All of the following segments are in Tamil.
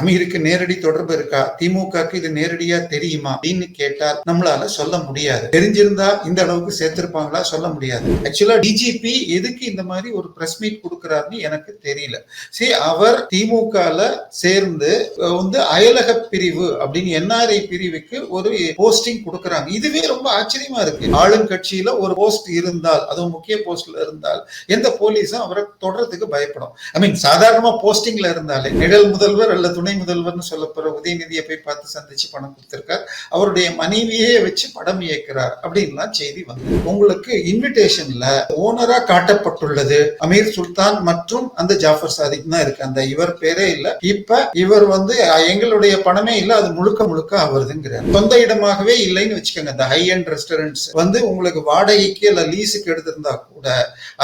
அமீருக்கு நேரடி தொடர்பு இருக்கா? திமுகக்கு இது நேரடியா தெரியுமா? அப்படின்னு கேட்டால் நம்மளால சொல்ல முடியாது. தெரிஞ்சிருந்தா இந்த அளவுக்கு சேர்த்திருப்பாங்களா? சொல்ல முடியாது. ஆக்சுவலா டிஜிபி எதுக்கு இந்த மாதிரி ஒரு பிரஸ் மீட் கொடுக்கிறாருன்னு எனக்கு தெரியல. சரி அவர் திமுகல சேர்ந்து வந்து அயலக பிரிவு அப்படின்னு என்ஆர்ஐ பிரிவுக்கு ஒரு போஸ்டிங் கொடுக்கறாங்க. இதுவே ரொம்ப ஆச்சரியமா இருக்கு. ஆளுங்கட்சியில ஒரு போஸ்ட் இருந்தால் அதுவும் முக்கிய போஸ்ட்ல இருந்தால் எந்த போலீஸும் அவரை தொடர்றதுக்கு பயப்படும். ஐ மீன் சாதாரணமா போஸ்டிங்ல இருந்தாலே நிழல் முதல்வர் அல்லது துணை முதல்வர்னு சொல்லப்படுற உதயநிதியை போய் பார்த்து சந்திச்சு பணம் கொடுத்திருக்கார். அவருடைய மனைவியே வச்சு படம் இயக்கிறார் அப்படின்லாம் செய்தி வந்து உங்களுக்கு இன்விடேஷன்ல ஓனரா காட்டப்பட்டுள்ளது அமீர் சுல்தான் மற்றும் அந்த ஜாஃபர் சாதிக் தான் இருக்கு. அந்த இவர் பேரே இல்ல. இப்ப இவர் வந்து எங்களுடைய பணமே இல்ல அது முழுக்க முழுக்க அவருதுங்கிறார். சொந்த இடமாகவே இல்லைன்னு வச்சுக்கோங்க. இந்த ஹை அண்ட் ரெஸ்டாரண்ட்ஸ் வந்து உங்களுக்கு வாடகைக்கு இல்ல லீஸுக்கு எடுத்திருந்தா கூட.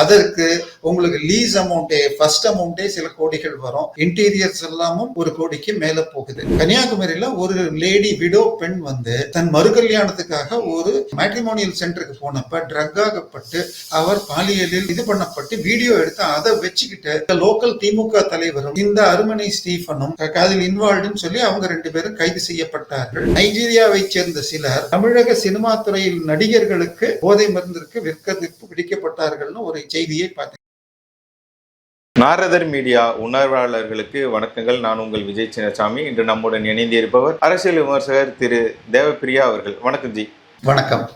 அதற்கு உங்களுக்கு லீஸ் அமௌண்டே ஃபர்ஸ்ட் அமௌண்டே சில கோடிகள் வரும். இன்டீரியர்ஸ் எல்லாமும் ஒரு கோடிக்கு மேல போகுது. கன்னியாகுமரியில ஒரு லேடி விடோ பெண் வந்து தன் மறுகல்யாணத்துக்காக ஒரு மேட்ரிமோனியல் சென்டருக்கு போனப்ப ட்ரக் ஆகப்பட்டு அவர் பாலியலில் இது பண்ணப்பட்டு வீடியோ எடுத்து அதை வச்சுக்கிட்டு லோக்கல் திமுக தலைவரும் இந்த அருமனை ஸ்டீஃபனும் அதில் இன்வால்வ்டுன்னு சொல்லி அவங்க ரெண்டு பேரும் கைது செய்யப்பட்டார்கள். நைஜீரியாவை சேர்ந்த சிலர் தமிழக சினிமா துறையில் நடிகர்களுக்கு போதை மருந்திற்கு விற்க பிடிக்கப்பட்டார் பிடிக்கப்பட்டார்கள்னு ஒரு செய்தியை பார்த்தேன் நாரதர் மீடியா உணர்வாளர்களுக்கு வணக்கங்கள். நான் உங்கள் விஜய் சின்னசாமி. இன்று நம்முடன் இணைந்திருப்பவர் அரசியல் விமர்சகர் திரு தேவப்பிரியா அவர்கள். வணக்கம் ஜி. வணக்கம்.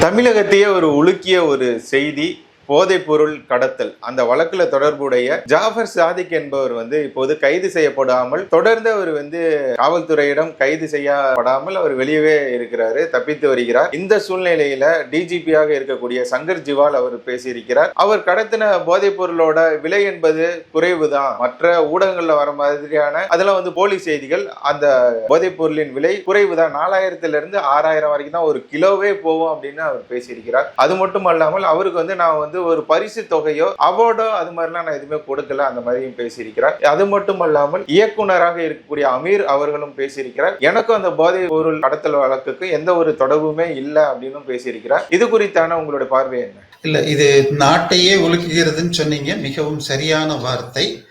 தமிழகத்தையே ஒரு உலுக்கிய ஒரு செய்தி. போதைப் பொருள் கடத்தல். அந்த வழக்குல தொடர்புடைய ஜாஃபர் சாதிக் என்பவர் வந்து இப்போது கைது செய்யப்படாமல் தொடர்ந்து அவர் வந்து காவல்துறையிடம் கைது செய்யப்படாமல் அவர் வெளியவே இருக்கிறாரு தப்பித்து வருகிறார். இந்த சூழ்நிலையில டிஜிபியாக இருக்கக்கூடிய சங்கர் ஜிவால் அவர் பேசியிருக்கிறார். அவர் கடத்தின போதைப் பொருளோட விலை என்பது குறைவுதான். மற்ற ஊடகங்கள்ல வர மாதிரியான அதெல்லாம் வந்து போலி செய்திகள் அந்த போதைப் பொருளின் விலை குறைவுதான். நாலாயிரத்துல இருந்து ஆறாயிரம் வரைக்கும் தான் ஒரு கிலோவே போகும் அப்படின்னு அவர் பேசியிருக்கிறார். அது மட்டும் அல்லாமல் அவருக்கு வந்து நான் வந்து ஒரு பரிசு தொகையோ அவார்டோ அது மாதிரிலாம் நான் எதுவுமே கொடுக்கல அந்த மாதிரியும் பேசியிருக்கிறார். அது மட்டும் அல்லாமல் இயக்குனராக இருக்கக்கூடிய அமீர் அவர்களும் பேசியிருக்கிறார். எனக்கும் அந்த போதை பொருள் கடத்தல் வழக்குக்கு எந்த ஒரு தொடர்புமே இல்லை அப்படின்னு பேசியிருக்கிறார். இது குறித்தான உங்களுடைய பார்வை என்ன? இல்ல இது நாட்டையே ஒழுக்குகிறதுன்னு சொன்னீங்க. மிகவும் சரியான வார்த்தை.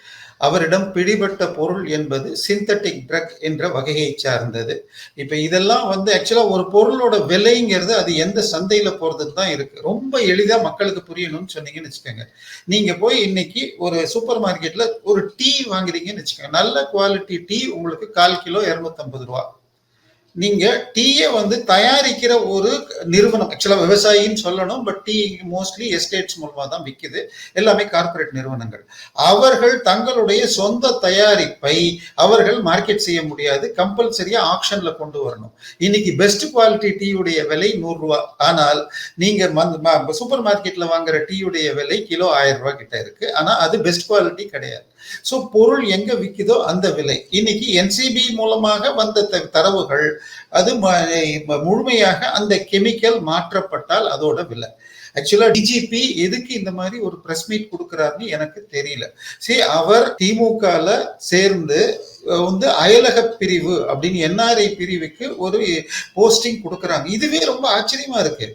அவரிடம் பிடிபட்ட பொருள் என்பது சிந்தட்டிக் ட்ரக் என்ற வகையை சார்ந்தது. இப்போ இதெல்லாம் வந்து ஆக்சுவலாக ஒரு பொருளோட விலைங்கிறது அது எந்த சந்தையில் போகிறதுக்கு தான் இருக்குது ரொம்ப எளிதாக மக்களுக்கு புரியணும்னு சொன்னீங்கன்னு வச்சுக்கோங்க. நீங்கள் போய் இன்னைக்கு ஒரு சூப்பர் மார்க்கெட்டில் ஒரு டீ வாங்குறீங்கன்னு வச்சுக்கோங்க. நல்ல குவாலிட்டி டீ உங்களுக்கு கால் கிலோ இரநூத்தம்பது ரூபா. நீங்க டீயை வந்து தயாரிக்கிற ஒரு நிறுவனம் ஆக்சுவலா விவசாயின்னு சொல்லணும் பட் டீ மோஸ்ட்லி எஸ்டேட்ஸ் மூலமா தான் விற்குது எல்லாமே கார்ப்பரேட் நிறுவனங்கள். அவர்கள் தங்களுடைய சொந்த தயாரிப்பை அவர்கள் மார்க்கெட் செய்ய முடியாது. கம்பல்சரியா ஆக்ஷன்ல கொண்டு வரணும். இன்னைக்கு பெஸ்ட் குவாலிட்டி டீயுடைய விலை நூறு ரூபா. ஆனால் நீங்க சூப்பர் மார்க்கெட்ல வாங்குற டீயுடைய விலை கிலோ ஆயிரம் ரூபாய் கிட்ட இருக்கு. ஆனா அது பெஸ்ட் குவாலிட்டி கிடையாது. ஸோ பொருள் எங்க விற்குதோ அந்த விலை. இன்னைக்கு என்சிபி மூலமாக வந்த த- தரவுகள் அது முழுமையாக அந்த கெமிக்கல் மாற்றப்பட்டால் அதோட விலை. ஆக்சுவலா டிஜிபி எதுக்கு இந்த மாதிரி ஒரு பிரஸ் மீட் கொடுக்கிறாருன்னு எனக்கு தெரியல. சரி அவர் திமுகல சேர்ந்து வந்து அயலக பிரிவு அப்படின்னு என்ஆர்ஐ பிரிவுக்கு ஒரு போஸ்டிங் கொடுக்குறாங்க. இதுவே ரொம்ப ஆச்சரியமா இருக்கு.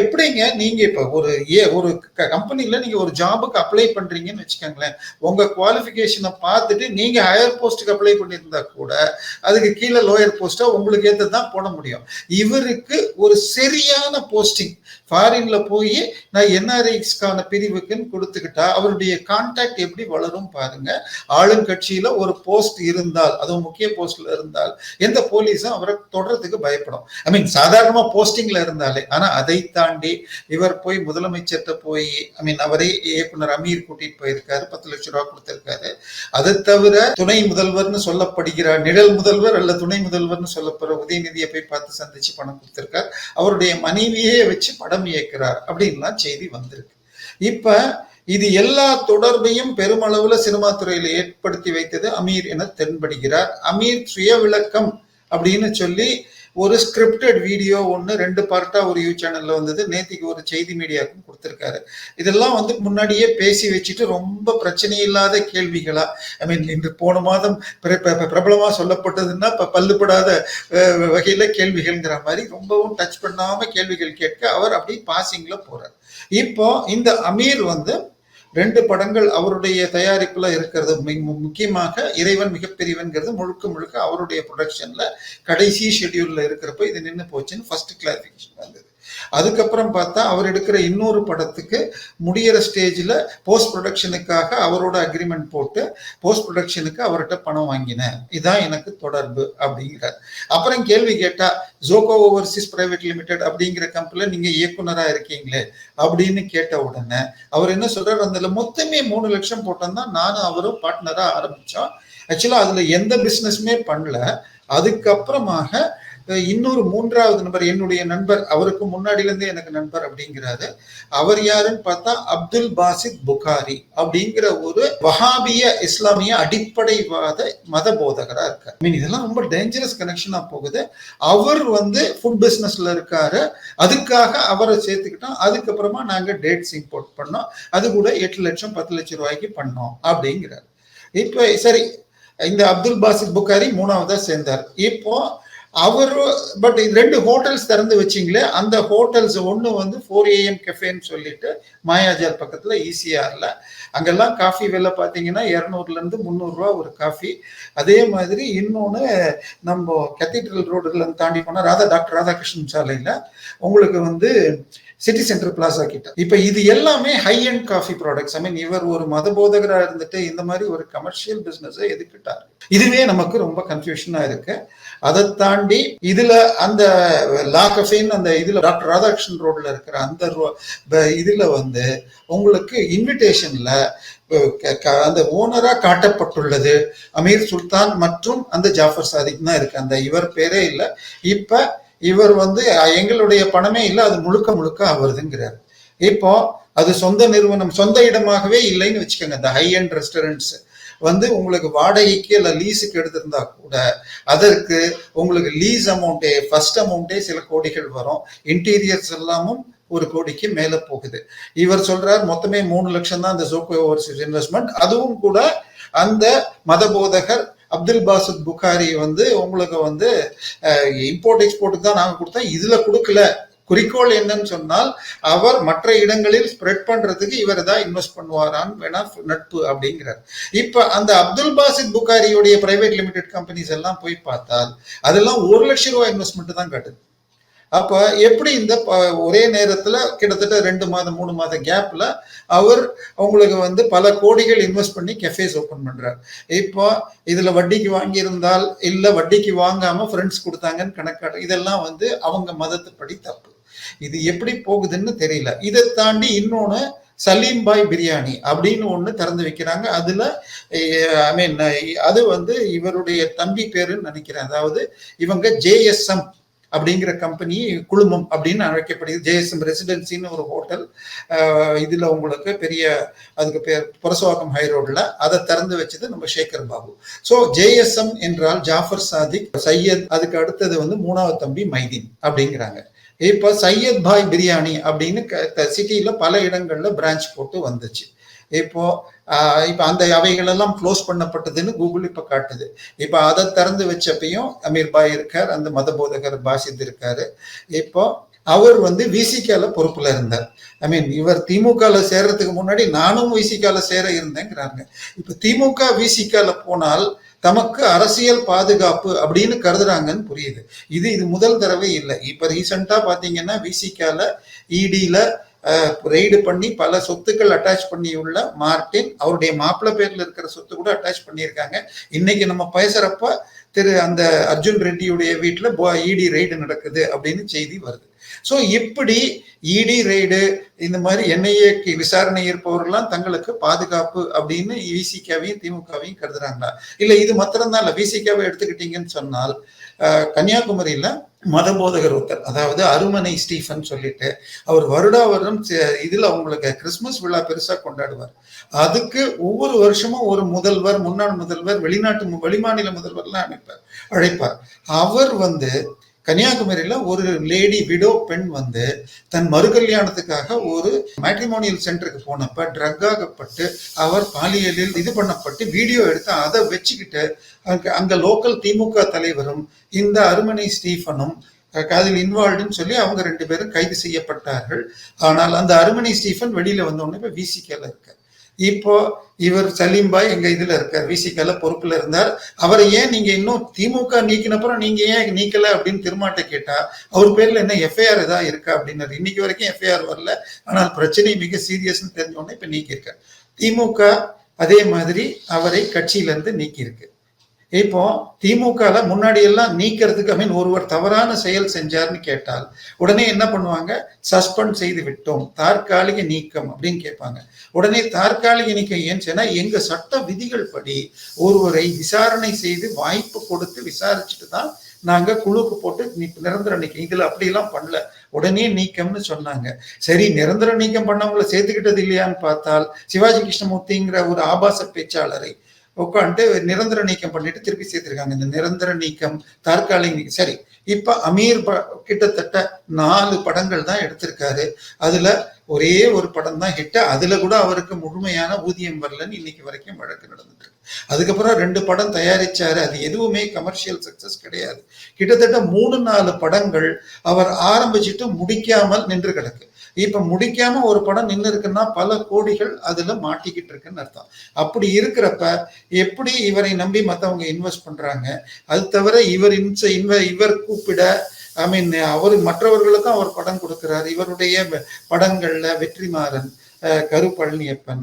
எப்படிங்க நீங்க இப்ப ஒரு ஏ ஒரு கம்பெனில நீங்க ஒரு ஜாபுக்கு அப்ளை பண்றீங்கன்னு வச்சுக்கோங்களேன். உங்க குவாலிஃபிகேஷனை பார்த்துட்டு நீங்க ஹையர் போஸ்ட்டுக்கு அப்ளை பண்ணியிருந்தா கூட அதுக்கு கீழே லோயர் போஸ்டா உங்களுக்கு ஏற்றது தான் போட முடியும். இவருக்கு ஒரு சரியான போஸ்டிங் ஃபாரின்ல போய் நான் என்ஆர்ஐஸ்க்கான பிரிவுக்குன்னு கொடுத்துக்கிட்டா அவருடைய கான்டாக்ட் எப்படி வளரும் பாருங்க. ஆளுங்கட்சியில ஒரு போஸ்ட் இருந்தால் அதுவும் முக்கிய போஸ்ட்ல இருந்தால் எந்த போலீஸும் அவரை தொடர்றதுக்கு பயப்படும். ஐ மீன் சாதாரணமா போஸ்டிங்ல இருந்தாலே ஆனா அதை தாண்டி இவர் போய் முதலமைச்சர்கிட்ட போய் ஐ மீன் அவரே இயக்குனர் அமீர் கூட்டிட்டு போயிருக்காரு பத்து லட்சம் ரூபா கொடுத்திருக்காரு. அதை தவிர துணை முதல்வர்னு சொல்லப்படுகிறார் நிழல் முதல்வர் அல்ல துணை முதல்வர்னு சொல்லப்படுற உதயநிதியை போய் பார்த்து சந்திச்சு பணம் கொடுத்திருக்கார். அவருடைய மனைவியே வச்சு படம் இயக்கிறார் அப்படின்லாம் செய்தி வந்திருக்கு. இப்ப இது எல்லா தொடர்பையும் பெருமளவுல சினிமா துறையில ஏற்படுத்தி வைத்தது அமீர் என தென்படுகிறார். அமீர் சுய விளக்கம் அப்படின்னு சொல்லி ஒரு ஸ்கிரிப்டட் வீடியோ ஒன்று ரெண்டு பார்ட்டாக ஒரு யூ சேனலில் வந்தது. நேத்திக்கு ஒரு செய்தி மீடியாவுக்கும் கொடுத்துருக்காரு. இதெல்லாம் வந்து முன்னாடியே பேசி வச்சுட்டு ரொம்ப பிரச்சனை இல்லாத கேள்விகளா? ஐ மீன் இன்று போன மாதம் பிர- பிர- சொல்லப்பட்டதுன்னா இப்போ பல்லுபடாத வகையில் கேள்விகள்ங்கிற மாதிரி ரொம்பவும் டச் பண்ணாமல் கேள்விகள் கேட்க அவர் அப்படி பாசிங்கில் போகிறார் இப்போ இந்த அமீர் வந்து ரெண்டு படங்கள் அவருடைய தயாரிப்புல இருக்கிறது. மி- முக்கியமாக இறைவன் மிகப்பெரியவன்கிறது முழுக்க முழுக்க அவருடைய ப்ரொடக்ஷன்ல கடைசி ஷெட்யூல்ல இருக்கிறப்ப இது நின்று போச்சுன்னு ஃபர்ஸ்ட் கிளாரிஃபிகேஷன் வந்தது. அதுக்கப்புறம் பார்த்தா அவர் எடுக்கிற இன்னொரு படத்துக்கு முடியிற ஸ்டேஜில் போஸ்ட் ப்ரொடக்ஷனுக்காக அவரோட அக்ரிமெண்ட் போட்டு போஸ்ட் ப்ரொடக்ஷனுக்கு அவர்கிட்ட பணம் வாங்கினேன். இதான் எனக்கு தொடர்பு அப்படிங்கிறார். அப்புறம் கேள்வி கேட்டா ஜோகோ ஓவர்சீஸ் பிரைவேட் லிமிடெட் அப்படிங்கிற கம்பெனியில் நீங்கள் இயக்குனராக இருக்கீங்களே அப்படின்னு கேட்ட உடனே அவர் என்ன சொல்றாரு? அதுல மொத்தமே மூணு லட்சம் போட்டோம்னா நானும் அவரும் பார்ட்னராக ஆரம்பித்தோம் ஆக்சுவலாக அதில் எந்த பிஸ்னஸுமே பண்ணல. அதுக்கப்புறமாக இன்னொரு மூன்றாவது நபர் என்னுடைய நண்பர் அவருக்கு முன்னாடிலேருந்தே எனக்கு நண்பர் அப்படிங்கிறாரு. அவர் யாருன்னு பார்த்தா அப்துல் பாசித் புகாரி அப்படிங்கிற ஒரு வஹாபிய இஸ்லாமிய அடிப்படைவாத மத போதகரா இருக்கார். மீன் இதெல்லாம் ரொம்ப டேஞ்சரஸ் கனெக்ஷனா போகுது. அவர் வந்து ஃபுட் பிஸ்னஸ்ல இருக்காரு. அதுக்காக அவரை சேர்த்துக்கிட்டோம். அதுக்கப்புறமா நாங்க டேட்ஸ் இம்போர்ட் பண்ணோம். அது கூட எட்டு லட்சம் பத்து லட்சம் ரூபாய்க்கு பண்ணோம் அப்படிங்கிறார். இப்போ சரி இந்த அப்துல் பாசித் புகாரி மூணாவதா சேர்ந்தார். இப்போ அவரு பட் ரெண்டு ஹோட்டல்ஸ் திறந்து வச்சிங்களே அந்த ஹோட்டல்ஸ் ஒன்று வந்து ஃபோர் ஏஎம் கெஃபேன்னு சொல்லிட்டு மாயாஜால் பக்கத்தில் ஈசிஆரில் அங்கெல்லாம் காஃபி விலை பார்த்தீங்கன்னா இரநூறுலேருந்து முந்நூறுரூவா ஒரு காஃபி அதே மாதிரி இன்னொன்று நம்ம கத்தீட்ரல் ரோடுகளை தாண்டி போனால் ராதா டாக்டர் ராதாகிருஷ்ணன் சாலையில் உங்களுக்கு வந்து சிட்டி சென்டர் பிளாசா கிட்ட. இப்போ இது எல்லாமே high and coffee products I mean இவர் ஒரு மத போதகராக இருந்துட்டு இந்த மாதிரி ஒரு கமர்ஷியல் பிஸ்னஸை எதுக்கிட்டார் இதுவே நமக்கு ரொம்ப கன்ஃபியூஷனாக இருக்கு. அதை தாண்டி இதுல அந்த லா கஃபேன் அந்த இதுல டாக்டர் ராதாகிருஷ்ணன் ரோட்ல இருக்கிற அந்த ரோ- இதுல வந்து உங்களுக்கு இன்விடேஷன்ல அந்த ஓனரா காட்டப்பட்டுள்ளது. அமீர் சுல்தான் மற்றும் அந்த ஜாஃபர் சாதிக் தான் இருக்கு. அந்த இவர் பேரே இல்லை. இப்ப இவர் வந்து எங்களுடைய பணமே இல்லை அது முழுக்க முழுக்க அவருதுங்கிறார். இப்போ அது சொந்த நிறுவனம் சொந்த இடமாகவே இல்லைன்னு வச்சுக்கோங்க இந்த ஹை அண்ட் ரெஸ்டாரண்ட்ஸ் வந்து உங்களுக்கு வாடகைக்கு இல்லை லீஸுக்கு எடுத்திருந்தா கூட அதற்கு உங்களுக்கு லீஸ் அமௌண்ட்டே ஃபர்ஸ்ட் அமௌண்ட்டே சில கோடிகள் வரும். இன்டீரியர்ஸ் எல்லாமும் ஒரு கோடிக்கு மேலே போகுது. இவர் சொல்றார் மொத்தமே மூணு லட்சம் தான் அந்த ஜோகோ ஓவர்சீஸ் இன்வெஸ்ட்மெண்ட் அதுவும் கூட அந்த மத போதகர் அப்துல் பாசுத் புகாரி வந்து உங்களுக்கு வந்து இம்போர்ட் எக்ஸ்போர்ட்டுக்கு தான் நாங்கள் கொடுத்தோம். இதுல கொடுக்கல. குறிக்கோள் என்னன்னு சொன்னால் அவர் மற்ற இடங்களில் ஸ்ப்ரெட் பண்றதுக்கு இவர் தான் இன்வெஸ்ட் பண்ணுவாரான்னு வேணா நட்பு அப்படிங்கிறார். இப்ப அந்த அப்துல் பாசித் புகாரியுடைய பிரைவேட் லிமிடெட் கம்பெனிஸ் எல்லாம் போய் பார்த்தால் அதெல்லாம் ஒரு லட்சம் ரூபாய் இன்வெஸ்ட்மெண்ட் தான் காட்டுது. அப்ப எப்படி இந்த ப- ஒரே நேரத்துல கிட்டத்தட்ட ரெண்டு மாதம் மூணு மாத கேப்ல அவர் அவங்களுக்கு வந்து பல கோடிகள் இன்வெஸ்ட் பண்ணி கெஃபேஸ் ஓபன் பண்றார். இப்போ இதுல வட்டிக்கு வாங்கியிருந்தால் இல்ல வட்டிக்கு வாங்காம ஃப்ரெண்ட்ஸ் கொடுத்தாங்கன்னு கணக்காட்டு இதெல்லாம் வந்து அவங்க மதத்துப்படி தப்பு. இது எப்படி போகுதுன்னு தெரியல. இதை தாண்டி இன்னொன்னு சலீம் பாய் பிரியாணி அப்படின்னு ஒன்று திறந்து வைக்கிறாங்க. அதில் ஐ மீன் அது வந்து இவருடைய தம்பி பேருன்னு நினைக்கிறேன். அதாவது இவங்க ஜேஎஸ்எம் அப்படிங்கிற கம்பெனி குழுமம் அப்படின்னு அழைக்கப்படுது ஜேஎஸ்எம் ரெசிடென்சின்னு ஒரு ஹோட்டல் இதில் உங்களுக்கு பெரிய அதுக்கு பேர் புரசவாக்கம் ஹை ரோடில் அதை திறந்து வச்சது நம்ம சேகர் பாபு. ஸோ ஜேஎஸ்எம் என்றால் ஜாஃபர் சாதிக் சையத் அதுக்கு அடுத்தது வந்து மூணாவது தம்பி மைதீன் அப்படிங்கிறாங்க. இப்போ சையத் பாய் பிரியாணி அப்படின்னு சிட்டியில் பல இடங்களில் பிரான்ச் போட்டு வந்துச்சு. இப்போ இப்போ அந்த அவைகளெல்லாம் க்ளோஸ் பண்ணப்பட்டதுன்னு கூகுள் இப்போ காட்டுது. இப்போ அதை திறந்து வச்சப்பையும் அமீர் பாய் இருக்கார் அந்த மத போதகர் பாசித் இருக்காரு. இப்போ அவர் வந்து விசிகால பொறுப்புல இருந்தார். ஐ மீன் இவர் திமுகல சேர்றதுக்கு முன்னாடி நானும் விசிகால சேர இருந்தேங்கிறாங்க இப்ப திமுக விசிகால போனால் தமக்கு அரசியல் பாதுகாப்பு அப்படின்னு கருதுறாங்கன்னு புரியுது. இது இது முதல் தடவை இல்லை. இப்ப ரீசெண்டா பாத்தீங்கன்னா விசிகால இடியில ரெய்டு பண்ணி பல சொத்துக்கள் அட்டாச் பண்ணியுள்ள மார்டின் அவருடைய மாப்பிள்ளை பேர்ல இருக்கிற சொத்து கூட அட்டாச் பண்ணியிருக்காங்க. இன்னைக்கு நம்ம பேசுறப்ப திரு அந்த அர்ஜுன் ரெட்டியுடைய வீட்டுல இடி ரெய்டு நடக்குது அப்படின்னு செய்தி வருது. ஸோ இப்படி இடி ரெய்டு இந்த மாதிரி என்ஐஏக்கு விசாரணை இருப்பவர்கள்லாம் தங்களுக்கு பாதுகாப்பு அப்படின்னு விசிகாவையும் திமுகவையும் கருதுறாங்களா? இல்ல இது மாத்திரம்தான் இல்ல விசிகாவை எடுத்துக்கிட்டீங்கன்னு சொன்னால் கன்னியாகுமரியில் கன்னியாகுமரியில மதபோதகர் ஒருத்தர் அதாவது அருமனை ஸ்டீஃபன் சொல்லிட்டு அவர் வருடா வருடம் இதில் இதுல கிறிஸ்மஸ் விழா பெருசா கொண்டாடுவார். அதுக்கு ஒவ்வொரு வருஷமும் ஒரு முதல்வர் முன்னாள் முதல்வர் வெளிநாட்டு மு- வெளிமாநில முதல்வர்லாம் அழைப்பார் அழைப்பார். அவர் வந்து கன்னியாகுமரியில ஒரு லேடி விடோ பெண் வந்து தன் மறுகல்யாணத்துக்காக ஒரு மேட்ரிமோனியல் சென்டருக்கு போனப்ப ட்ரக் ஆகப்பட்டு அவர் பாலியலில் இது பண்ணப்பட்டு வீடியோ எடுத்து அதை வச்சுக்கிட்டு அங்க அங்க லோக்கல் திமுக தலைவரும் இந்த அருமனை ஸ்டீஃபனும் அதில் இன்வால்வ்டுன்னு சொல்லி அவங்க ரெண்டு பேரும் கைது செய்யப்பட்டார்கள். ஆனால் அந்த அருமனை ஸ்டீஃபன் வெளியில வந்த உடனே இப்ப விசிகேல இருக்கார். இப்போ இவர் சலீம் பாய் எங்க இதுல இருக்கார். விசிகல பொறுப்புல இருந்தார். அவரை ஏன் நீங்க இன்னும் திமுக நீக்கினப்புறம் நீங்க ஏன் நீக்கல அப்படின்னு திருமாட்ட கேட்டா அவர் பேர்ல என்ன எஃப்ஐஆர் ஏதாவது இருக்கா அப்படின்னாரு. இன்னைக்கு வரைக்கும் எஃப்ஐஆர் வரல. ஆனால் பிரச்சனை மிக சீரியஸ்னு தெரிஞ்ச உடனே இப்ப நீக்கியிருக்கார். திமுக அதே மாதிரி அவரை கட்சியிலிருந்து நீக்கியிருக்கு. இப்போ திமுகல முன்னாடி எல்லாம் நீக்கிறதுக்கு ஐ மீன் ஒருவர் தவறான செயல் செஞ்சார்னு கேட்டால் உடனே என்ன பண்ணுவாங்க? சஸ்பெண்ட் செய்து விட்டோம். தற்காலிக நீக்கம் அப்படின்னு கேட்பாங்க. உடனே தற்காலிக நீக்கம் ஏன்னு சொன்னா எங்க சட்ட விதிகள் படி ஒருவரை விசாரணை செய்து வாய்ப்பு கொடுத்து விசாரிச்சுட்டு தான் நாங்க குழுக்கு போட்டு நீ- நிரந்தர நீக்கம். இதுல அப்படிலாம் பண்ணல. உடனே நீக்கம்னு சொன்னாங்க. சரி நிரந்தர நீக்கம் பண்ணவங்கள சேர்த்துக்கிட்டது இல்லையான்னு பார்த்தால் சிவாஜி கிருஷ்ணமூர்த்திங்கிற ஒரு ஆபாச பேச்சாளரை உட்காந்துட்டு நிரந்தர நீக்கம் பண்ணிட்டு திருப்பி சேர்த்திருக்காங்க. இந்த நிரந்தர நீக்கம் தற்காலிக நீக்கம் சரி. இப்ப அமீர் ப- கிட்டத்தட்ட நாலு படங்கள் தான் எடுத்திருக்காரு. அதுல ஒரே ஒரு படம் தான் ஹிட் அதுல கூட அவருக்கு முழுமையான ஊதியம் வரலன்னு இன்னைக்கு வரைக்கும் வழக்கு நடந்துட்டு இருக்கு அதுக்கப்புறம் ரெண்டு படம் தயாரிச்சாரு. அது எதுவுமே கமர்ஷியல் சக்சஸ் கிடையாது. கிட்டத்தட்ட மூணு நாலு படங்கள் அவர் ஆரம்பிச்சுட்டு முடிக்காமல் நின்று கிடக்கு. இப்ப முடிக்காம ஒரு படம் நின்று இருக்குன்னா பல கோடிகள் அதுல மாட்டிக்கிட்டு இருக்குன்னு அர்த்தம். அப்படி இருக்கிறப்ப எப்படி இவரை நம்பி மத்தவங்க இன்வெஸ்ட் பண்றாங்க? அது தவிர இவர் இன்ச இன்வ இவர் கூப்பிட ஐ மீன் அவர் மற்றவர்களுக்கும் அவர் படம் கொடுக்கிறார். இவருடைய படங்கள்ல வெற்றிமாறன் கருப்பழனியப்பன் கரு பழனியப்பன்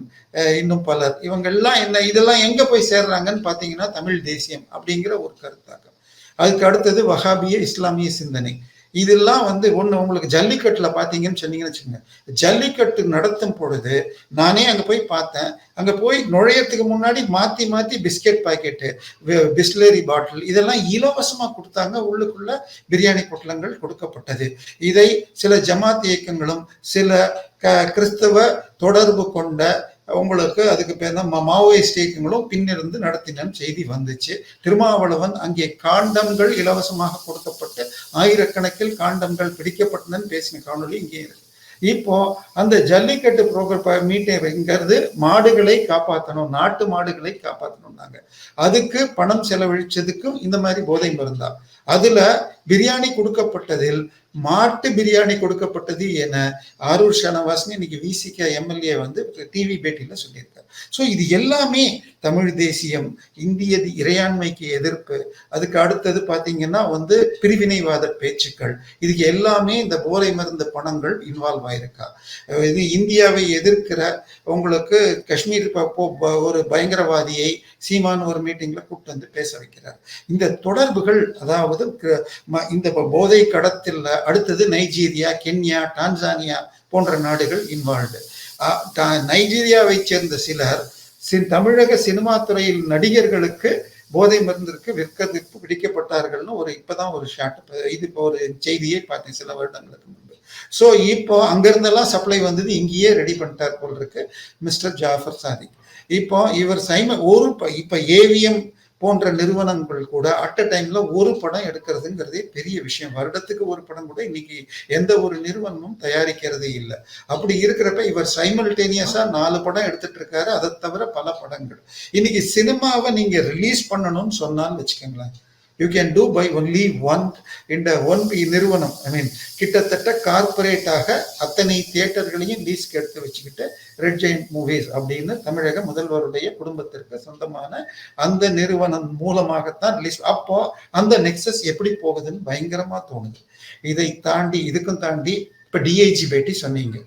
இன்னும் பலர். இவங்கெல்லாம் என்ன இதெல்லாம் எங்க போய் சேர்றாங்கன்னு பாத்தீங்கன்னா தமிழ் தேசியம் அப்படிங்கிற ஒரு கருத்தாக்கம். அதுக்கு அடுத்தது வஹாபிய இஸ்லாமிய சிந்தனை. இதெல்லாம் வந்து ஒன்று உங்களுக்கு ஜல்லிக்கட்டில் பார்த்தீங்கன்னு சொன்னீங்கன்னு வச்சுக்கோங்க. ஜல்லிக்கட்டு நடத்தும் பொழுது நானே அங்கே போய் பார்த்தேன். அங்கே போய் நுழையத்துக்கு முன்னாடி மாற்றி மாற்றி பிஸ்கெட் பாக்கெட்டு பிஸ்லரி பாட்டில் இதெல்லாம் இலவசமாக கொடுத்தாங்க. உள்ளுக்குள்ள பிரியாணி பொட்டலங்கள் கொடுக்கப்பட்டது. இதை சில ஜமாத் இயக்கங்களும் சில க- கிறிஸ்தவ தொடர்பு கொண்ட உங்களுக்கு அதுக்கு பேர் தான் மா- மாவோயிஸ்ட் இயக்கங்களும் பின்னிருந்து நடத்தின செய்தி வந்துச்சு. திருமாவளவன் அங்கே காண்டம்கள் இலவசமாக கொடுக்கப்பட்டு ஆயிரக்கணக்கில் காண்டம்கள் பிடிக்கப்பட்டனன்னு பேசின காணொளி இங்கே இருக்கு. இப்போ அந்த ஜல்லிக்கட்டு புரோகிராம் மீட்டிங்கிறது மாடுகளை காப்பாற்றணும் நாட்டு மாடுகளை காப்பாற்றணும்னாங்க அதுக்கு பணம் செலவழிச்சதுக்கும் இந்த மாதிரி போதை மருந்தா. அதுல பிரியாணி கொடுக்கப்பட்டதில் மாட்டு பிரியாணி கொடுக்கப்பட்டது என ஆரூர் ஷனவாஸ்னு இன்னைக்கு விசிக எம்எல்ஏ வந்து டிவி பேட்டியில சொல்லியிருக்காங்க ஸோ இது எல்லாமே தமிழ் தேசியம் இந்திய இறையாண்மைக்கு எதிர்ப்பு. அதுக்கு அடுத்தது பார்த்தீங்கன்னா வந்து பிரிவினைவாத பேச்சுக்கள். இதுக்கு எல்லாமே இந்த போதை மருந்து பணங்கள் இன்வால்வ் ஆயிருக்கா. இது இந்தியாவை எதிர்க்கிற உங்களுக்கு காஷ்மீர் ப- ஒரு பயங்கரவாதியை சீமான் ஒரு மீட்டிங்ல கூப்பிட்டு வந்து பேச வைக்கிறார். இந்த தொடர்புகள் அதாவது க- ம- இந்த போதை கடத்தில் அடுத்தது நைஜீரியா கென்யா டான்சானியா போன்ற நாடுகள் இன்வால்வ்டு நைஜீரியாவை சேர்ந்த சிலர் தமிழக சினிமா துறையில் நடிகர்களுக்கு போதை மருந்திற்கு விற்கிறதுக்கு பிடிக்கப்பட்டார்கள்னு ஒரு இப்பதான் ஒரு ஷார்ட் இது இப்போ ஒரு செய்தியை பார்த்தேன் சில வருடங்களுக்கு முன்பு. ஸோ இப்போ அங்கிருந்தெல்லாம் சப்ளை வந்தது இங்கேயே ரெடி பண்ணிட்டார் போல் இருக்கு மிஸ்டர் ஜாஃபர் சாதிக். இப்போ இவர் சைம ஒரு இப்போ ஏவிஎம் போன்ற நிறுவனங்கள் கூட அட் அ டைம்ல ஒரு படம் எடுக்கிறதுங்கிறதே பெரிய விஷயம். வருடத்துக்கு ஒரு படம் கூட இன்னைக்கு எந்த ஒரு நிறுவனமும் தயாரிக்கிறதே இல்லை. அப்படி இருக்கிறப்ப இவர் சைமல்டேனியஸா நாலு படம் எடுத்துட்டு இருக்காரு. அதை தவிர பல படங்கள். இன்னைக்கு சினிமாவை நீங்க ரிலீஸ் பண்ணணும்னு சொன்னான்னு வச்சுக்கோங்களேன். You can do buy only one இந்த ஒன் பி நிறுவனம் ஐ மீன் கிட்டத்தட்ட கார்பரேட்டாக அத்தனை தியேட்டர்களையும் லீஸ்க்கு எடுத்து வச்சுக்கிட்டு ரெட் ஜெயின் மூவிஸ் அப்படின்னு தமிழக முதல்வருடைய குடும்பத்திற்கு சொந்தமான அந்த நிறுவனம் மூலமாகத்தான் லீஸ் அப்போ அந்த நெக்ஸஸ் எப்படி போகுதுன்னு பயங்கரமா தோணுது. இதை தாண்டி இதுக்கும் தாண்டி இப்ப டிஐஜி பேட்டி சொன்னீங்க.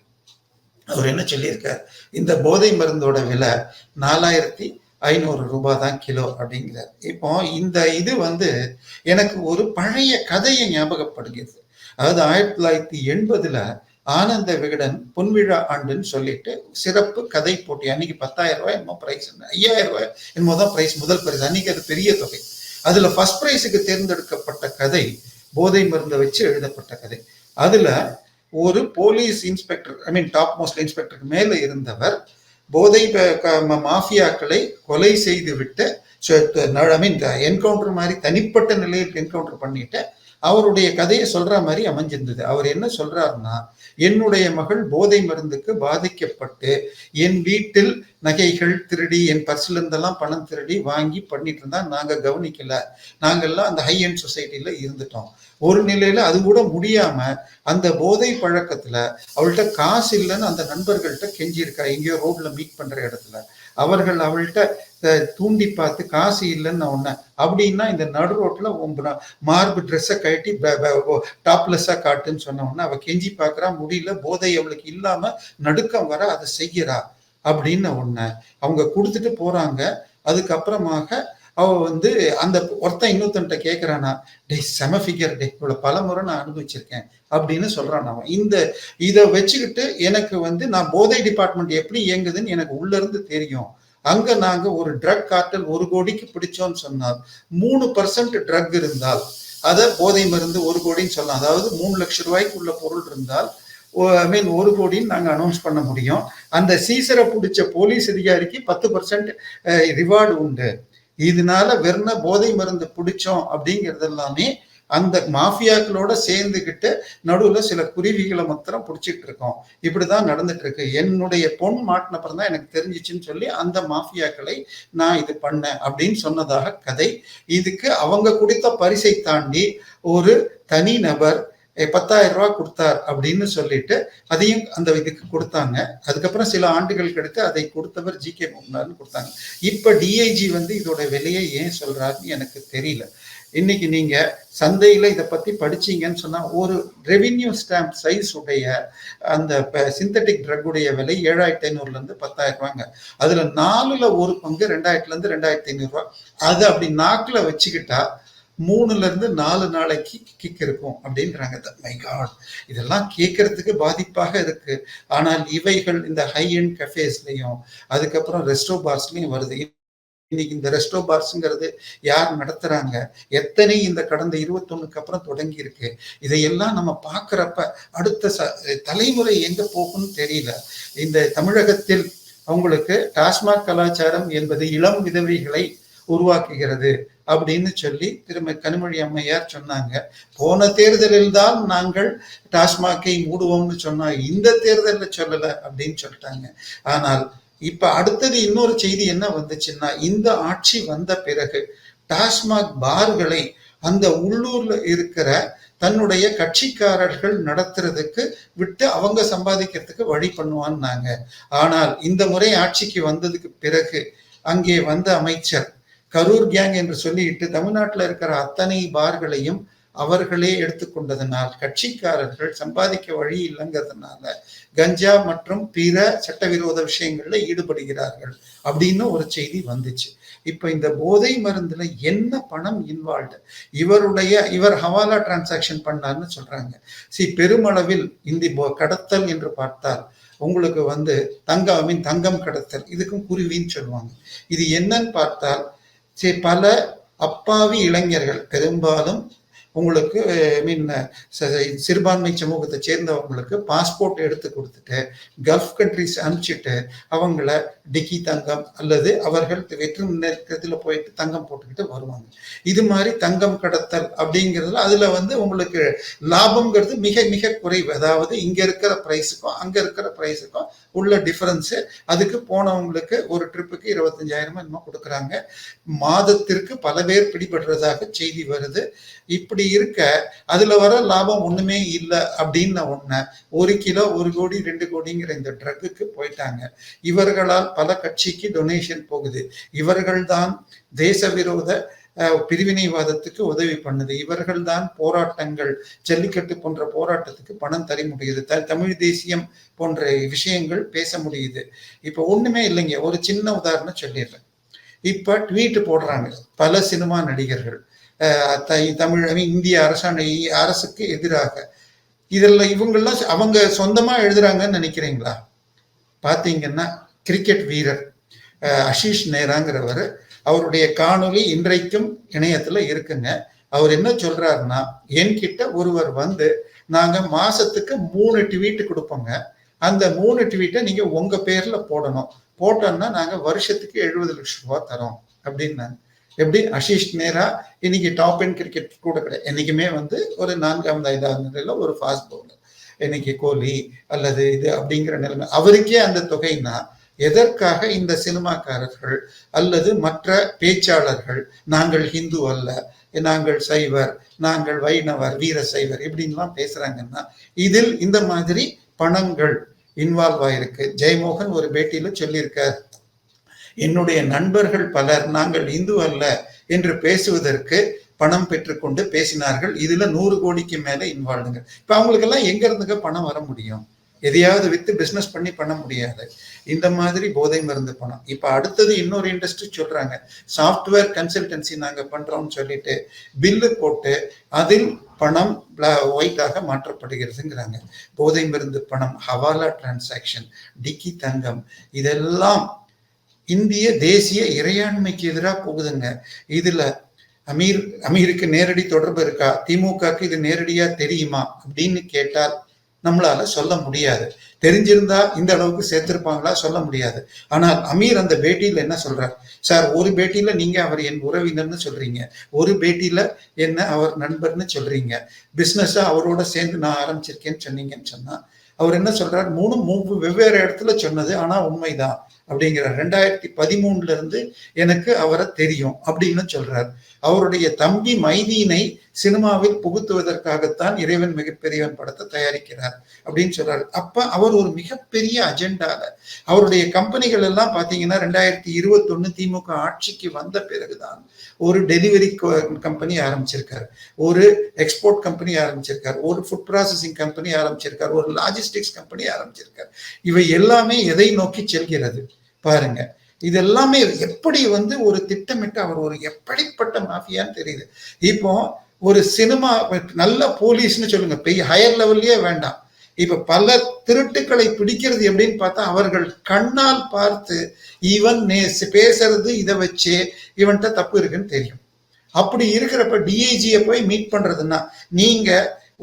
அவர் என்ன சொல்லியிருக்கார்? இந்த போதை மருந்தோட விலை நாலாயிரத்தி ஐநூறு ரூபாய் தான் கிலோ அப்படிங்கிறார். இப்போ இந்த இது வந்து எனக்கு ஒரு பழைய கதையை ஞாபகப்படுகிறது. அதாவது ஆயிரத்தி தொள்ளாயிரத்தி எண்பதுல ஆனந்த விகடன் பொன்விழா ஆண்டுன்னு சொல்லிட்டு சிறப்பு கதை போட்டி அன்னைக்கு பத்தாயிரம் ரூபாய் என்னமோ பிரைஸ் ஐயாயிரம் ரூபாய் என்னமோ தான் பிரைஸ் முதல் பிரைஸ் அன்னைக்கு அது பெரிய தொகை. அதுல ஃபர்ஸ்ட் பிரைஸுக்கு தேர்ந்தெடுக்கப்பட்ட கதை போதை மருந்தை வச்சு எழுதப்பட்ட கதை. அதுல ஒரு police inspector I mean top most இன்ஸ்பெக்டருக்கு மேல இருந்தவர் போதை க- ம- மாஃபியாக்களை கொலை செய்து விட்டு ஐ மீன் என்கவுண்டர் மாதிரி தனிப்பட்ட நிலையில் என்கவுண்டர் பண்ணிட்டு அவருடைய கதையை சொல்ற மாதிரி அமைஞ்சிருந்தது. அவர் என்ன சொல்றாருன்னா என்னுடைய மகள் போதை மருந்துக்கு பாதிக்கப்பட்டு என் வீட்டில் நகைகள் திருடி என் பர்ஸ்ல இருந்தெல்லாம் பணம் திருடி வாங்கி பண்ணிட்டு இருந்தா நாங்க கவனிக்கல. நாங்கெல்லாம் அந்த ஹை எண்ட் சொசைட்டில இருந்துட்டோம். ஒரு நிலையில அது கூட முடியாம அந்த போதை பழக்கத்துல அவள்கிட்ட காசு இல்லைன்னு அந்த நண்பர்கள்ட்ட கெஞ்சிருக்கா எங்கேயோ ரோட்ல மீட் பண்ற இடத்துல. அவர்கள் அவள்கிட்ட தூண்டி பார்த்து காசு இல்லைன்னு ஒன்று அப்படின்னா இந்த நடு ரோட்ல உங்க மார்பு ட்ரெஸ்ஸை கழட்டி டாப்லெஸ்ஸா காட்டுன்னு சொன்ன உடனே அவள் கெஞ்சி பார்க்கறா முடியல போதை அவளுக்கு இல்லாம நடுக்கம் வர அதை செய்கிறா அப்படின்னு ஒன்று அவங்க கொடுத்துட்டு போறாங்க. அதுக்கப்புறமாக அவ வந்து அந்த ஒருத்தன் இன்னொருத்தன்ட்ட கேட்கறானா டே செம ஃபிகர் டே இவ்வளோ பல முறை நான் அனுபவிச்சிருக்கேன் அப்படின்னு சொல்றான் அவன். இந்த இதை வச்சுக்கிட்டு எனக்கு வந்து நான் போதை டிபார்ட்மெண்ட் எப்படி இயங்குதுன்னு எனக்கு உள்ள இருந்து தெரியும். அங்க நாங்க ஒரு ட்ரக் கார்ட்டல் ஒரு கோடிக்கு பிடிச்சோம்னு சொன்னால் மூணு பர்சன்ட் ட்ரக் இருந்தால் அதை போதை மருந்து ஒரு கோடின்னு சொல்லலாம். அதாவது மூணு லட்சம் ரூபாய்க்கு உள்ள பொருள் இருந்தால் ஐ மீன் ஒரு கோடின்னு நாங்கள் அனௌன்ஸ் பண்ண முடியும். அந்த சீசரை பிடிச்ச போலீஸ் அதிகாரிக்கு பத்து பர்சன்ட் ரிவார்டு உண்டு. இதனால வெறும் போதை மருந்து பிடிச்சோம் அப்படிங்கிறது எல்லாமே அந்த மாஃபியாக்களோட சேர்ந்துக்கிட்டு நடுவில் சில குருவிகளை மாத்திரம் பிடிச்சிட்டு இருக்கோம். இப்படிதான் நடந்துட்டு இருக்கு. என்னுடைய பொன் மாட்டினப்புறம் தான் எனக்கு தெரிஞ்சிச்சுன்னு சொல்லி அந்த மாஃபியாக்களை நான் இது பண்ணேன் அப்படின்னு சொன்னதாக கதை. இதுக்கு அவங்க கொடுத்த பரிசை தாண்டி ஒரு தனி நபர் பத்தாயிரம் ரூபா கொடுத்தார் அப்படின்னு சொல்லிட்டு அதையும் அந்த இதுக்கு கொடுத்தாங்க. அதுக்கப்புறம் சில ஆண்டுகள் கெடுத்து அதை கொடுத்தவர் ஜி கே முன்னார்னு கொடுத்தாங்க. இப்ப டிஐஜி வந்து இதோட விலையை ஏன் சொல்றாருன்னு எனக்கு தெரியல. இன்னைக்கு நீங்க சந்தையில இதை பத்தி படிச்சீங்கன்னு சொன்னா ஒரு ரெவின்யூ ஸ்டாம்ப் சைஸ் உடைய அந்த சிந்தட்டிக் ட்ரக் உடைய விலை ஏழாயிரத்தி ஐநூறுல இருந்து பத்தாயிரம் ரூபாங்க. அதுல நாலுல ஒரு பங்கு ரெண்டாயிரத்துல இருந்து ரெண்டாயிரத்தி ஐநூறு ரூபாய் அது அப்படி நாக்குல வச்சுக்கிட்டா மூணுல இருந்து நாலு நாளைக்கு கிக் இருக்கும் அப்படின்றாங்க. மை காட் இதெல்லாம் கேட்கறதுக்கு பாதிப்பாக இருக்கு. ஆனால் இவைகள் இந்த ஹை எண்ட் கஃபேஸ்லயும் அதுக்கப்புறம் ரெஸ்டோ பார்ஸ்லயும் வருது. இன்னைக்கு இந்த ரெஸ்டோ பார்ஸ்ங்கிறது யார் நடத்துறாங்க? எத்தனை இந்த கடந்த இருபத்தொன்னுக்கு அப்புறம் தொடங்கி இருக்கு இதையெல்லாம் நம்ம பார்க்குறப்ப அடுத்த ச தலைமுறை எங்க போகும்னு தெரியல. இந்த தமிழகத்தில் அவங்களுக்கு டாஸ்மாக் கலாச்சாரம் என்பது இளம் விதவைகளை உருவாக்குகிறது அப்படின்னு சொல்லி திரும்ப கனிமொழி அம்மையார் சொன்னாங்க. போன தேர்தலில் தான் நாங்கள் டாஸ்மாகை மூடுவோம்னு சொன்னா இந்த தேர்தலில் சொல்லல அப்படின்னு சொல்லிட்டாங்க. ஆனால் இப்ப அடுத்தது இன்னொரு செய்தி என்ன வந்துச்சுன்னா இந்த ஆட்சி வந்த பிறகு டாஸ்மாக் பார்களை அந்த உள்ளூர்ல இருக்கிற தன்னுடைய கட்சிக்காரர்கள் நடத்துறதுக்கு விட்டு அவங்க சம்பாதிக்கிறதுக்கு வழி பண்ணுவான்னாங்க. ஆனால் இந்த முறை ஆட்சிக்கு வந்ததுக்கு பிறகு அங்கே வந்த அமைச்சர் கரூர் கேங் என்று சொல்லிட்டு தமிழ்நாட்டில் இருக்கிற அத்தனை பார்களையும் அவர்களே எடுத்துக்கொண்டதனால் கட்சிக்காரர்கள் சம்பாதிக்க வழி இல்லைங்கிறதுனால கஞ்சா மற்றும் பிற சட்டவிரோத விஷயங்கள்ல ஈடுபடுகிறார்கள் அப்படின்னு ஒரு செய்தி வந்துச்சு. இப்ப இந்த போதை மருந்துல என்ன பணம் இன்வால்வ்டு இவருடைய இவர் ஹவாலா டிரான்சாக்ஷன் பண்ணார்னு சொல்றாங்க. சி பெருமளவில் இந்த போ- கடத்தல் என்று பார்த்தால் உங்களுக்கு வந்து தங்கம் ஐ மீன் தங்கம் கடத்தல் இதுக்கும் குருவின்னு சொல்லுவாங்க. இது என்னன்னு பார்த்தால் பல அப்பாவி இளைஞர்கள் பெரும்பாலும் உங்களுக்கு ஐ மீன் சிறுபான்மை சமூகத்தை சேர்ந்தவங்களுக்கு பாஸ்போர்ட் எடுத்து கொடுத்துட்டு கல்ஃப் கண்ட்ரிஸ் அனுப்பிச்சிட்டு அவங்கள டிக்கி தங்கம் அல்லது அவர்கள் வெற்று நேரத்துல போயிட்டு தங்கம் போட்டுக்கிட்டு வருவாங்க. இது மாதிரி தங்கம் கடத்தல் அப்படிங்கிறதுல அதில் வந்து உங்களுக்கு லாபங்கிறது மிக மிக குறைவு. அதாவது இங்கே இருக்கிற ப்ரைஸுக்கும் அங்கே இருக்கிற ப்ரைஸுக்கும் உள்ள டிஃபரன்ஸு அதுக்கு போனவங்களுக்கு ஒரு ட்ரிப்புக்கு இருபத்தஞ்சாயிரமா என்னமோ கொடுக்குறாங்க. மாதத்திற்கு பல பேர் பிடிபடுறதாக செய்தி வருது. இப்படி இருக்க அதுல வர லாபம் ஒண்ணுமே இல்லை அப்படின்னு ஒண்ணு. ஒரு கிலோ ஒரு கோடி ரெண்டு கோடிங்கிற இந்த ட்ரக்குக்கு போயிட்டாங்க. இவர்களால் பல கட்சிக்கு டொனேஷன் போகுது. இவர்கள்தான் தேச விரோத பிரிவினைவாதத்துக்கு உதவி பண்ணுது. இவர்கள் தான் போராட்டங்கள் ஜல்லிக்கட்டு போன்ற போராட்டத்துக்கு பணம் தர முடியுது. த தமிழ் தேசியம் போன்ற விஷயங்கள் பேச முடியுது. இப்போ ஒண்ணுமே இல்லைங்க. ஒரு சின்ன உதாரணம் சொல்லிடுறேன். இப்ப ட்வீட் போடுறாங்க. பல சினிமா நடிகர்கள். தமிழ் I இந்திய அரசாணை அரசுக்கு எதிராக. இதில் இவங்கெல்லாம் அவங்க சொந்தமாக எழுதுறாங்கன்னு நினைக்கிறீங்களா? பார்த்தீங்கன்னா கிரிக்கெட் வீரர் அஷீஷ் நேராங்கிறவர் அவருடைய காணொளி இன்றைக்கும் இணையத்தில் இருக்குங்க. அவர் என்ன சொல்றாருன்னா என்கிட்ட ஒருவர் வந்து நாங்க மாசத்துக்கு மூணு ட்வீட் கொடுப்போங்க. அந்த மூணு ட்வீட்டை நீங்க உங்க பேர்ல போடணும். போட்டோம்னா நாங்க வருஷத்துக்கு எழுபது லட்சம் ரூபா தரோம். அப்படின்னாங்க. எப்படி? அஷிஷ் நேரா இன்னைக்கு டாப் என் கிரிக்கெட் கூட கிடையாது என்னைக்குமே வந்து ஒரு நான்காம் ஐந்தாவது நிலையில ஒரு ஃபாஸ்ட் பவுலர் இன்னைக்கு கோலி அல்லது இது அப்படிங்கிற நிலைமை. அவருக்கே அந்த தொகைனா எதற்காக இந்த சினிமாக்காரர்கள் அல்லது மற்ற பேச்சாளர்கள் நாங்கள் ஹிந்து அல்ல நாங்கள் சைவர் நாங்கள் வைணவர் வீர சைவர் இப்படின்லாம் பேசுறாங்கன்னா இதில் இந்த மாதிரி பணங்கள் இன்வால்வ் ஆயிருக்கு. ஜெயமோகன் ஒரு பேட்டியில சொல்லியிருக்கார். என்னுடைய நண்பர்கள் பலர் நாங்கள் இந்து அல்ல என்று பேசுவதற்கு பணம் பெற்றுக்கொண்டு பேசினார்கள். இதுல நூறு கோடிக்கு மேல இன்வால்வ்டுங்க இப்ப அவங்களுக்கெல்லாம் எங்க இருந்துங்க பணம் வர முடியும்? எதையாவது வித்து பிசினஸ் பண்ணி பண்ண முடியாது. இந்த மாதிரி போதை மருந்து பணம். இப்ப அடுத்தது இன்னொரு இண்டஸ்ட்ரி சொல்றாங்க. சாஃப்ட்வேர் கன்சல்டன்சி நாங்க பண்றோம்னு சொல்லிட்டு பில்லு போட்டு அதில் பணம் ஒயிட்டாக மாற்றப்படுகிறதுங்கிறாங்க. போதை மருந்து பணம் ஹவாலா டிரான்சாக்ஷன் டிக்கி தங்கம் இதெல்லாம் இந்திய தேசிய இறையாண்மைக்கு எதிராக போகுதுங்க. இதுல அமீர் அமீருக்கு நேரடி தொடர்பு இருக்கா? திமுகக்கு இது நேரடியா தெரியுமா? அப்படின்னு கேட்டால் நம்மளால சொல்ல முடியாது. தெரிஞ்சிருந்தா இந்த அளவுக்கு சேர்த்திருப்பாங்களா? சொல்ல முடியாது. ஆனால் அமீர் அந்த பேட்டியில என்ன சொல்றார்? சார் ஒரு பேட்டியில நீங்க அவர் என் உறவினர்னு சொல்றீங்க. ஒரு பேட்டியில என்ன அவர் நண்பர்னு சொல்றீங்க. பிசினஸா அவரோட சேர்ந்து நான் ஆரம்பிச்சிருக்கேன்னு சொன்னீங்கன்னு சொன்னா அவர் என்ன சொல்றார்? மூணு மூணு வெவ்வேறு இடத்துல சொன்னது ஆனா உண்மைதான். அப்படிங்கிறார் ரெண்டாயிரத்தி பதிமூணுல இருந்து எனக்கு அவரை தெரியும் அப்படின்னு சொல்றார். அவருடைய தம்பி மைதீனை சினிமாவில் புகுத்துவதற்காகத்தான் இறைவன் மிகப்பெரியவன் படத்தை தயாரிக்கிறார் அப்படின்னு சொல்றாரு. அப்ப அவர் ஒரு மிகப்பெரிய அஜெண்டால அவருடைய கம்பெனிகள் எல்லாம் பாத்தீங்கன்னா ரெண்டாயிரத்தி இருபத்தொன்னு திமுக ஆட்சிக்கு வந்த பிறகுதான் ஒரு டெலிவரி கம்பெனி ஆரம்பிச்சிருக்காரு. ஒரு எக்ஸ்போர்ட் கம்பெனி ஆரம்பிச்சிருக்காரு. ஒரு ஃபுட் ப்ராசஸிங் கம்பெனி ஆரம்பிச்சிருக்காரு. ஒரு லாஜிஸ்டிக்ஸ் கம்பெனி ஆரம்பிச்சிருக்காரு. இவை எல்லாமே எதை நோக்கி செல்கிறது? பாருங்க. இது எல்லாமே எப்படி வந்து ஒரு திட்டமிட்டு அவர் ஒரு எப்படிப்பட்ட மாஃபியான்னு தெரியுது. இப்போ ஒரு சினிமா நல்ல போலீஸ்னு சொல்லுங்க. பெரிய ஹையர் லெவல்லயே வேண்டாம். இப்ப பல திருட்டுக்களை பிடிக்கிறது எப்படின்னு பார்த்தா அவர்கள் கண்ணால் பார்த்து இவன் பேசுறது இதை வச்சு இவன்கிட்ட தப்பு இருக்குன்னு தெரியும். அப்படி இருக்கிறப்ப டிஐஜியை போய் மீட் பண்றதுன்னா நீங்க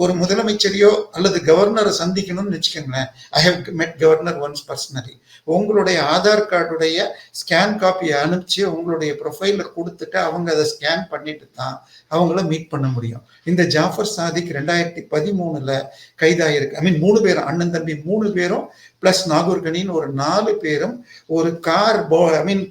ஒரு முதலமைச்சரையோ அல்லது கவர்னரை சந்திக்கணும்னு வச்சுக்கோங்களேன். I have met governor once personally உங்களுடைய ஆதார் கார்டுடைய ஸ்கேன் காப்பியை அனுப்பிச்சு உங்களுடைய ப்ரொஃபைலில் கொடுத்துட்டு அவங்க அதை ஸ்கேன் பண்ணிட்டு தான் அவங்கள மீட் பண்ண முடியும். இந்த ஜாஃபர் சாதிக் ரெண்டாயிரத்தி பதிமூணுல கைதாயிருக்கு. ஐ மீன் மூணு பேரும் அண்ணன் தம்பி மூணு பேரும் பிளஸ் நாகூர்கனின்னு ஒரு நாலு பேரும் ஒரு கார் போ ஐ மீன்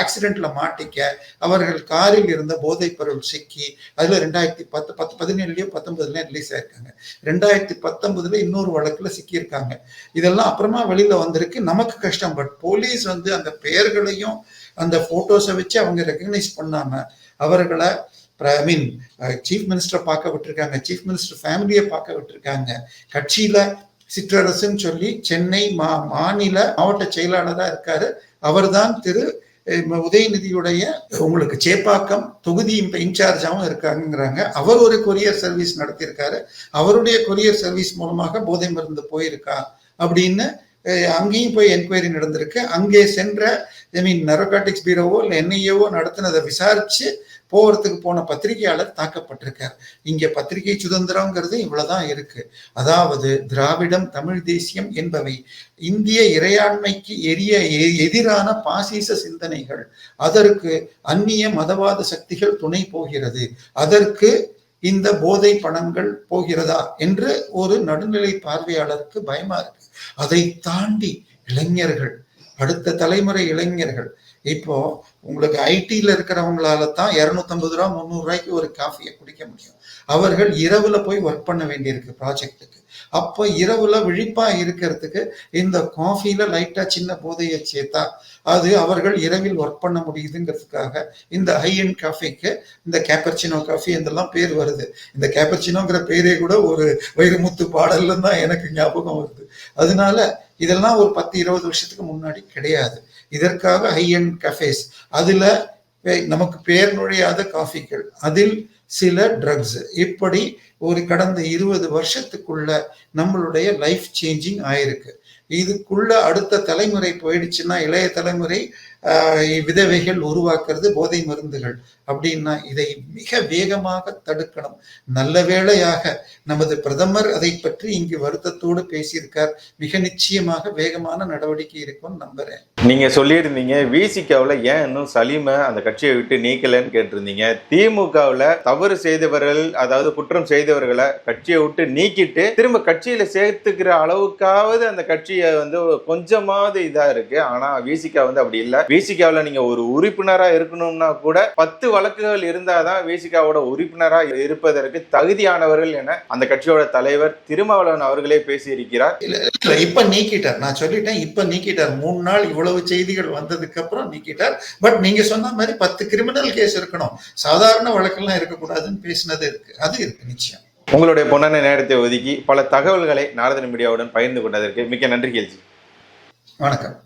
ஆக்சிடென்ட்ல மாட்டிக்க அவர்கள் காரில் இருந்த போதைப் பொருள் சிக்கி அதுல ரெண்டாயிரத்தி பத்து பத்து பதினேழுலயோ பத்தொன்பதுலயோ ரிலீஸ் ஆயிருக்காங்க. ரெண்டாயிரத்தி பத்தொன்பதுல இன்னொரு வழக்குல சிக்கியிருக்காங்க. இதெல்லாம் அப்புறமா வெளியில வந்திருக்கு. நமக்கு கஷ்டம். பட் போலீஸ் வந்து அந்த பெயர்களையும் அந்த போட்டோஸை வச்சு அவங்க ரெக்கக்னைஸ் பண்ணாம அவர்களை ஐ மீன் சீஃப் மினிஸ்டரை uh, பார்க்க விட்டுருக்காங்க சீஃப் மினிஸ்டர் ஃபேமிலியை பார்க்க விட்டுருக்காங்க கட்சியில சிற்றரசுன்னு சொல்லி சென்னை மா மாநில மாவட்ட செயலாளராக இருக்காரு. அவர்தான் திரு உதயநிதியுடைய உங்களுக்கு சேப்பாக்கம் தொகுதி இன்சார்ஜாகவும் இருக்காங்கிறாங்க அவர் ஒரு கொரியர் சர்வீஸ் நடத்தியிருக்காரு. அவருடைய கொரியர் சர்வீஸ் மூலமாக போதை மருந்து போயிருக்கா அப்படின்னு அங்கேயும் போய் என்கொயரி நடந்திருக்கு. அங்கே சென்ற ஐ மீன் நரோகாட்டிக்ஸ் பீரோவோ இல்லை என்ஐஏவோ நடத்தினதை விசாரிச்சு போகிறதுக்கு போன பத்திரிகையாளர் தாக்கப்பட்டிருக்கார். இங்கே பத்திரிகை சுதந்திரங்கிறது இவ்வளவுதான் இருக்கு. அதாவது திராவிடம் தமிழ் தேசியம் என்பவை இந்திய இறையாண்மைக்கு எரிய எதிரான பாசிச சிந்தனைகள். அதற்கு அந்நிய மதவாத சக்திகள் துணை போகிறது. அதற்கு இந்த போதை பணங்கள் போகிறதா என்று ஒரு நடுநிலை பார்வையாளருக்கு பயமா இருக்கு. அதை தாண்டி இளைஞர்கள் அடுத்த தலைமுறை இளைஞர்கள் இப்போ உங்களுக்கு ஐடியில் இருக்கிறவங்களால தான் இரநூத்தம்பது ரூபா முந்நூறு ரூபாய்க்கு ஒரு காஃபியை குடிக்க முடியும். அவர்கள் இரவுல போய் ஒர்க் பண்ண வேண்டியிருக்கு ப்ராஜெக்ட்டுக்கு அப்போ இரவுல விழிப்பா இருக்கிறதுக்கு இந்த காஃபியில லைட்டா சின்ன போதையை சேர்த்தா அது அவர்கள் இரவில் ஒர்க் பண்ண முடியுதுங்கிறதுக்காக இந்த ஹை அண்ட் காஃபிக்கு இந்த கேப்பர்ச்சினோ காஃபி இதெல்லாம் பேர் வருது. இந்த கேப்பர்ச்சினோங்கிற பேரே கூட ஒரு வைரமுத்து பாடல்ல தான் எனக்கு ஞாபகம் வருது. அதனால இதெல்லாம் ஒரு பத்து இருபது வருஷத்துக்கு முன்னாடி கிடையாது. இதற்காக ஹை அண்ட் கஃபேஸ் அதில் நமக்கு பேர் நுழையாத காஃபிகள் அதில் சில ட்ரக்ஸ் இப்படி ஒரு கடந்த இருபது வருஷத்துக்குள்ள நம்மளுடைய லைஃப் சேஞ்சிங் ஆயிருக்கு. இதுக்குள்ள அடுத்த தலைமுறை போயிடுச்சுன்னா இளைய தலைமுறை விதவைகள் உருவாக்குறது போதை மருந்துகள் அப்படின்னா இதை மிக வேகமாக தடுக்கணும். நல்ல வேளையாக நமது பிரதமர் அதை பற்றி இங்கு வருத்தத்தோடு பேசியிருக்கார். மிக நிச்சயமாக வேகமான நடவடிக்கை இருக்கும்னு நம்புறேன். நீங்க சொல்லியிருந்தீங்க விசிகாவில் ஏன் இன்னும் சலீமை அந்த கட்சியை விட்டு நீக்கலன்னு கேட்டிருந்தீங்க. திமுகவில் தவறு செய்தவர்கள் அதாவது குற்றம் செய்தவர்களை கட்சியை விட்டு நீக்கிட்டு திரும்ப கட்சியில சேர்த்துக்கிற அளவுக்காவது அந்த கட்சியை வந்து கொஞ்சமாவது இதா இருக்கு. ஆனா விசிகா வந்து அப்படி இல்லை. விசிகாவில் நீங்க ஒரு உறுப்பினரா இருக்கணும்னா கூட பத்து வழக்குகள் இருந்தாதான் விசிகாவோட உறுப்பினரா இருப்பதற்கு தகுதியானவர்கள் என அந்த கட்சியோட தலைவர் திருமாவளவன் அவர்களே பேசியிருக்கிறார். இல்ல இப்ப நீக்கிட்டார். நான் சொல்லிட்டேன் இப்ப நீக்கிட்டார். மூணு நாள் இவ்வளவு செய்திகள் வந்ததுக்கு அப்புறம் நீக்கிட்டார். பட் நீங்க சொன்ன மாதிரி பத்து கிரிமினல் கேஸ் இருக்கணும். சாதாரண வழக்கெல்லாம் இருக்கக்கூடாதுன்னு பேசினது இருக்கு. அது இருக்கு நிச்சயம். உங்களுடைய பொன்னான நேரத்தை ஒதுக்கி பல தகவல்களை நாரதன் மீடியாவுடன் பகிர்ந்து கொண்டதற்கு மிக்க நன்றி கேள்வி வணக்கம்.